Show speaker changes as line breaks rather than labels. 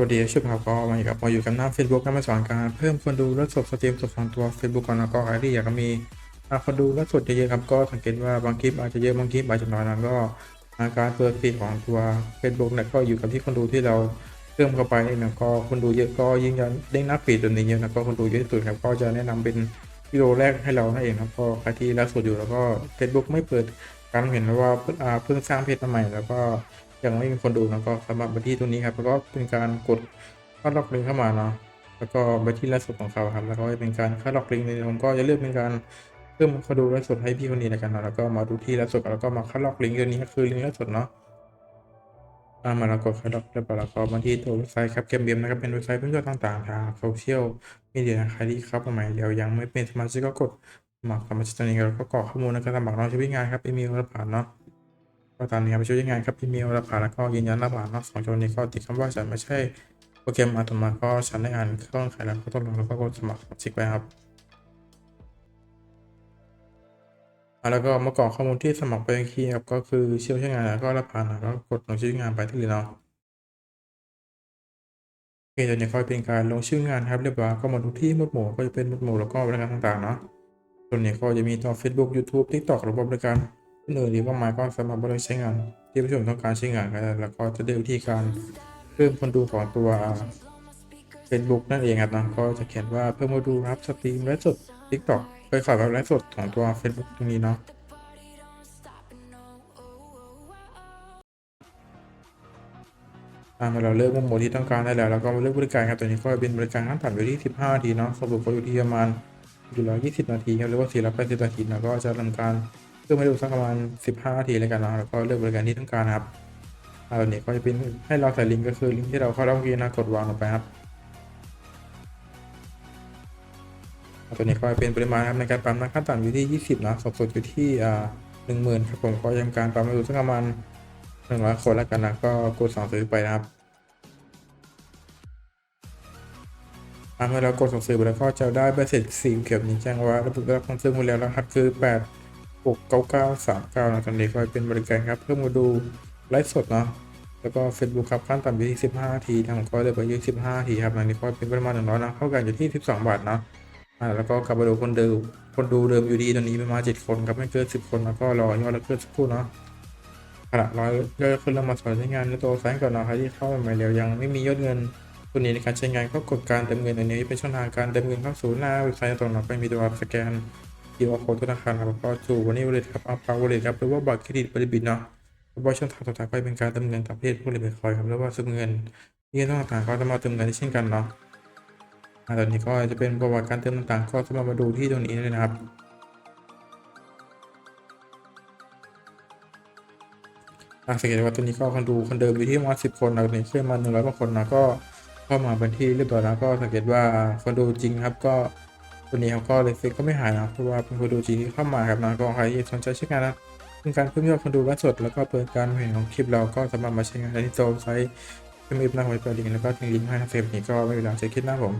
วัสดีชื่อภาพก็มาอยู่กับมาอยู่กับหน้า Facebook ก็มาสอนการเพิ่มคนดูและสดสตรีมสดของตัว Facebook ก่อนแล้วก็ใครที่อยากมีคนดูและสดเยอะๆครับก็สังเกตว่าบางคลิปอาจจะเยอะบางคลิปอาจจะน้อยนะก็อาการเปิดฟีดของตัว Facebook เนี่ยก็อยู่กับที่คนดูที่เราเพิ่มเข้าไปนี่นะก็คนดูเยอะก็ยิ่งจะเด้น้าฟีดตัวนี้เยอะนะก็คนดูเยอะที่สุดครับก็จะแนะนำเป็นวิดีโอแรกให้เรานั่นเองครับก็ใครที่ไลฟ์สดอยู่แล้วก็ Facebook ไม่เปิดการเห็นว่าเพิ่งสร้างเพจใหม่แล้วก็ ยังไม่มีคนดูนะก็สามารถไปที่ตรงนี้ครับ แล้วก็เป็นการกดเข้าล็อกลิงเข้ามาเนาะแล้วก็ไปที่ลฟ์สดของเขาครับ แล้วก็เป็นการเข้าล็อกลิงในผมก็จะเลือกเป็นการเพิ่มเขาดูลฟ์สดให้พี่คนนี้แล้วกันเนาะแล้วก็มาดูที่ลฟ์สดแล้วก็มาเข้าล็อกลิงตัวนี้ก็คือลิงลฟ์สดเนาะามาแล้วกดเข้าล็อกเรียบร้อยแล้วก็มาที่ตัวเว็บไซต์ครับเกมเบียมนะครับเป็นเว็บไซต์เพื่อนต่างๆทางโซเชียลมีเดียใครที่เข้ามาใหม่เดี๋ยวยังไม่เป็นสมาชิกก็กดสมัครสมาชิกตัวนี้แล้วก็กรอกข้อมูลในการสมัครเนาะชีวิตงานครับอีเมลรับผ่านเนาะ ก็ตามนี้ครับไปช่วยงานครับอีเมลรับผ่านแล้วก็ยืนยันรับผ่านนอกสองช่องนี้ก็ติดคำว่าฉันไม่ใช่โปรแกรมอัตโนมัติก็ฉันได้อ่านเครื่องขายแล้วก็ต้องลงแล้วก็กดสมัครสิกไปครับแล้วก็มากรอกข้อมูลที่สมัครไปอีกทีครับก็คือเชื่อใช้งานแล้วก็รับผ่านแล้วก็กดลงชื่องานไปที่เลยเนาะโอเคตอนนี้ก็เป็นการลงชื่องานครับเรียบร้อยก็มาดูที่หมดหมู่ก็จะเป็นหมดหมู่แล้วก็บริการต่างๆเนาะส่วนนี้ก็จะมีตัว Facebook YouTube TikTok ระบบบริการ อื่นๆหรือว่าหมายก็สามารถบริใช้งาน ที่ผู้ชมต้องการใช้งานกันแล้วก็จะได้วิธีการเพิ่มคนดูของตัว Facebook นั่นเองครับนะก็จะเขียนว่าเพิ่มคนดูรับสตรีมและสด TikTok เคยขายแบบไลฟ์สดของตัว Facebook ตรงนี้เนาะอ่าเราเลือกมุมโหมดที่ต้องการได้แล้วแล้วก็มาเลือกบริการครับตัวนี้ก็เป็นบริการขั้นต่ำอยู่ที่ 15 นาทีเนาะสรุปก็อยู่ที่ประมาณอยู่ร้อยยี่สิบนาทีครับหรือว่า480นาทีนะก็จะทำการ เพื่อมาดูสักประมาณ 15นาทีแล้วกันนะแล้วก็เลือกบริการที่ต้องการนะครับอ่าตัวนี้ก็จะเป็นให้เราใส่ลิงก์ก็คือลิงก์ที่เราเข้าแล้วเมื่อกี้นะกดวางลงไปครับตัวนี้ก็เป็นปริมาณครับในการปั๊มนะขั้นต่ำอยู่ที่ 20นะสูงสุดอยู่ที่อ่า10,000ครับผมก็ยังการปั๊มมาดูสักประมาณ100คนแล้วกันนะก็กดสั่งซื้อไปนะครับเมื่อเรากดสั่งซื้อไปแล้วก็จะได้ใบเสร็จสีเขียวนี้แจ้งว่าระบุรับคำซื้อหมดแล้วรหัสคือ8 6 9 9 3 9นะตอนนี้ก็เป็นบริการครับเพิ่มมาดูไลฟ์สดเนาะแล้วก็ Facebook ครับขั้นต่ำอยู่ที่ 15นาทีทางผมก็เลยไปยี่15นาทีครับอันนี้ก็เป็นประมาณ100นะเท่ากันอยู่ที่ 12 บาทเนาะอ่าแล้วก็กลับมาดูคนเดิมคนดูเดิมอยู่ดีตอนนี้ประมาณ7คนครับไม่เกิน10 คนแล้วก็รอยอดแล้วเกินสักครู่เนาะขณะร้อยยอดขึ้นเรามาสอนใช้งานในตัวไซต์ก่อนนะครับที่เข้าใหม่แล้วยังไม่มียอดเงินตัวนี้ในการใช้งานก็กดการเติมเงินอันนี้เป็นช่องทางการเติมเงินเข้าสู่หน้าเว็บไซต์ตรงนั้นไปมีตัวสแกน QR code ธนาคารครับแล้วก็จูวันนี้วอลเล็ตครับอัพปาวอลเล็ตครับหรือว่าบัตรเครดิตบรเดบิตเนาะแล้วก็ช่องทางต่างๆก็เป็นการเติมเงินตามเพศผู้เล่นบิตคอยครับหรือว่าซื้อเงินที่ต้องต่างๆก็สามาเติมเงินเช่นกันเนาะตอนนี้ก็จะเป็นประวัติการเติมต่างๆ ก็สามารถมาดูที่ตรงนี้เลยนะครับอาสังเกตว่าตัวนี้ก็คนดูคนเดิมอยู่ที่ประมาณสิบคนนะตอนนี้ขึ้นมาหนึ่งร้อยกว่าคนนะก็เข้ามาเป็นที่เรียบร้อยแล้วก็สังเกตว่าคนดูจริงครับก็ ตัวนี้เขาก็เลยฟิกก็ไม่หายนะเพราะว่าเป็นคนดูจริงที่เข้ามาครับนะก็ใครที่สนใจใช้งานนะเป็นการเพิ่มยอดคนดูล่าสดแล้วก็เปิดการเห็นของคลิปเราก็สามารถมาใช้งานได้ที่ตัวไซต์ที่มีหน้าไว้เปิดลิงก์แล้วก็ทิ้งลิงก์ให้ทางเฟซนี้ก็ไม่เวลาใช้คลิปหน้าผม